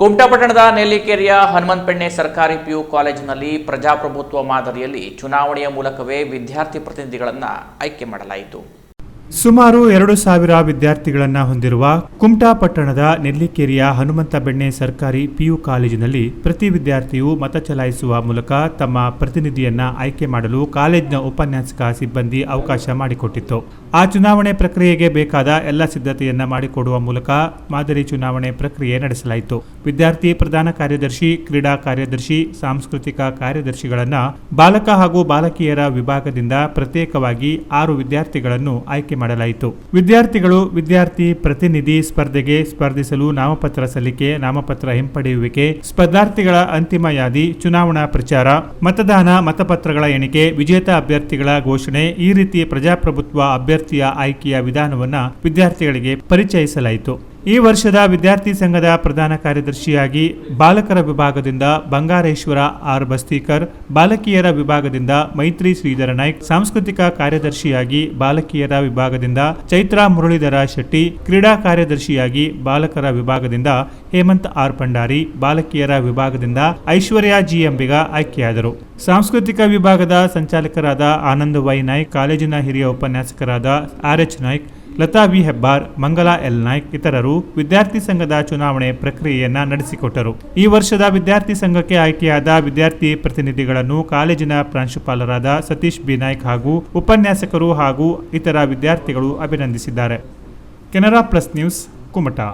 ಕುಮಟಾಪಟ್ಟಣದ ನೆಲ್ಲಿಕೆರೆಯ ಹನುಮಂತಪೆಣ್ಣೆ ಸರ್ಕಾರಿ ಪಿಯು ಕಾಲೇಜಿನಲ್ಲಿ ಪ್ರಜಾಪ್ರಭುತ್ವ ಮಾದರಿಯಲ್ಲಿ ಚುನಾವಣೆಯ ಮೂಲಕವೇ ವಿದ್ಯಾರ್ಥಿ ಪ್ರತಿನಿಧಿಗಳನ್ನು ಆಯ್ಕೆ ಮಾಡಲಾಯಿತು. ಸುಮಾರು ಎರಡು ಸಾವಿರ ವಿದ್ಯಾರ್ಥಿಗಳನ್ನು ಹೊಂದಿರುವ ಕುಮಟಾ ಪಟ್ಟಣದ ನೆಲ್ಲಿಕೇರಿಯ ಹನುಮಂತ ಬೆಣ್ಣೆ ಸರ್ಕಾರಿ ಪಿಯು ಕಾಲೇಜಿನಲ್ಲಿ ಪ್ರತಿ ವಿದ್ಯಾರ್ಥಿಯು ಮತ ಚಲಾಯಿಸುವ ಮೂಲಕ ತಮ್ಮ ಪ್ರತಿನಿಧಿಯನ್ನ ಆಯ್ಕೆ ಮಾಡಲು ಕಾಲೇಜಿನ ಉಪನ್ಯಾಸಕ ಸಿಬ್ಬಂದಿ ಅವಕಾಶ ಮಾಡಿಕೊಟ್ಟಿತ್ತು. ಆ ಚುನಾವಣೆ ಪ್ರಕ್ರಿಯೆಗೆ ಬೇಕಾದ ಎಲ್ಲ ಸಿದ್ಧತೆಯನ್ನ ಮಾಡಿಕೊಡುವ ಮೂಲಕ ಮಾದರಿ ಚುನಾವಣೆ ಪ್ರಕ್ರಿಯೆ ನಡೆಸಲಾಯಿತು. ವಿದ್ಯಾರ್ಥಿ ಪ್ರಧಾನ ಕಾರ್ಯದರ್ಶಿ, ಕ್ರೀಡಾ ಕಾರ್ಯದರ್ಶಿ, ಸಾಂಸ್ಕೃತಿಕ ಕಾರ್ಯದರ್ಶಿಗಳನ್ನ ಬಾಲಕ ಹಾಗೂ ಬಾಲಕಿಯರ ವಿಭಾಗದಿಂದ ಪ್ರತ್ಯೇಕವಾಗಿ ಆರು ವಿದ್ಯಾರ್ಥಿಗಳನ್ನು ಆಯ್ಕೆ ಮಾಡಲಾಯಿತು. ವಿದ್ಯಾರ್ಥಿಗಳು, ವಿದ್ಯಾರ್ಥಿ ಪ್ರತಿನಿಧಿ ಸ್ಪರ್ಧೆಗೆ ಸ್ಪರ್ಧಿಸಲು ನಾಮಪತ್ರ ಸಲ್ಲಿಕೆ, ನಾಮಪತ್ರ ಹಿಂಪಡೆಯುವಿಕೆ, ಸ್ಪರ್ಧಾರ್ಥಿಗಳ ಅಂತಿಮ ಯಾದಿ, ಚುನಾವಣಾ ಪ್ರಚಾರ, ಮತದಾನ, ಮತಪತ್ರಗಳ ಎಣಿಕೆ, ವಿಜೇತ ಅಭ್ಯರ್ಥಿಗಳ ಘೋಷಣೆ, ಈ ರೀತಿ ಪ್ರಜಾಪ್ರಭುತ್ವ ಅಭ್ಯರ್ಥಿಯ ಆಯ್ಕೆಯ ವಿಧಾನವನ್ನು ವಿದ್ಯಾರ್ಥಿಗಳಿಗೆ ಪರಿಚಯಿಸಲಾಯಿತು. ಈ ವರ್ಷದ ವಿದ್ಯಾರ್ಥಿ ಸಂಘದ ಪ್ರಧಾನ ಕಾರ್ಯದರ್ಶಿಯಾಗಿ ಬಾಲಕರ ವಿಭಾಗದಿಂದ ಬಂಗಾರೇಶ್ವರ ಆರ್ ಬಸ್ತೀಕರ್, ಬಾಲಕಿಯರ ವಿಭಾಗದಿಂದ ಮೈತ್ರಿ ಶ್ರೀಧರ ನಾಯ್ಕ್, ಸಾಂಸ್ಕೃತಿಕ ಕಾರ್ಯದರ್ಶಿಯಾಗಿ ಬಾಲಕಿಯರ ವಿಭಾಗದಿಂದ ಚೈತ್ರಾ ಮುರಳೀಧರ ಶೆಟ್ಟಿ, ಕ್ರೀಡಾ ಕಾರ್ಯದರ್ಶಿಯಾಗಿ ಬಾಲಕರ ವಿಭಾಗದಿಂದ ಹೇಮಂತ್ ಆರ್ ಪಂಡಾರಿ, ಬಾಲಕಿಯರ ವಿಭಾಗದಿಂದ ಐಶ್ವರ್ಯ ಜಿ ಎಂಬಿಗ ಆಯ್ಕೆಯಾದರು. ಸಾಂಸ್ಕೃತಿಕ ವಿಭಾಗದ ಸಂಚಾಲಕರಾದ ಆನಂದ ವೈ ನಾಯ್ಕ್, ಕಾಲೇಜಿನ ಹಿರಿಯ ಉಪನ್ಯಾಸಕರಾದ R H Naik Lata V Hebbar, Mangala L Naik ಇತರರು ವಿದ್ಯಾರ್ಥಿ ಸಂಘದ ಚುನಾವಣೆ ಪ್ರಕ್ರಿಯೆಯನ್ನ ನಡೆಸಿಕೊಟ್ಟರು. ಈ ವರ್ಷದ ವಿದ್ಯಾರ್ಥಿ ಸಂಘಕ್ಕೆ ಆಯ್ಕೆಯಾದ ವಿದ್ಯಾರ್ಥಿ ಪ್ರತಿನಿಧಿಗಳನ್ನು ಕಾಲೇಜಿನ ಪ್ರಾಂಶುಪಾಲರಾದ ಸತೀಶ್ ಬಿ ನಾಯ್ಕ್ ಹಾಗೂ ಉಪನ್ಯಾಸಕರು ಹಾಗೂ ಇತರ ವಿದ್ಯಾರ್ಥಿಗಳು ಅಭಿನಂದಿಸಿದ್ದಾರೆ. Canara plus news, Kumta.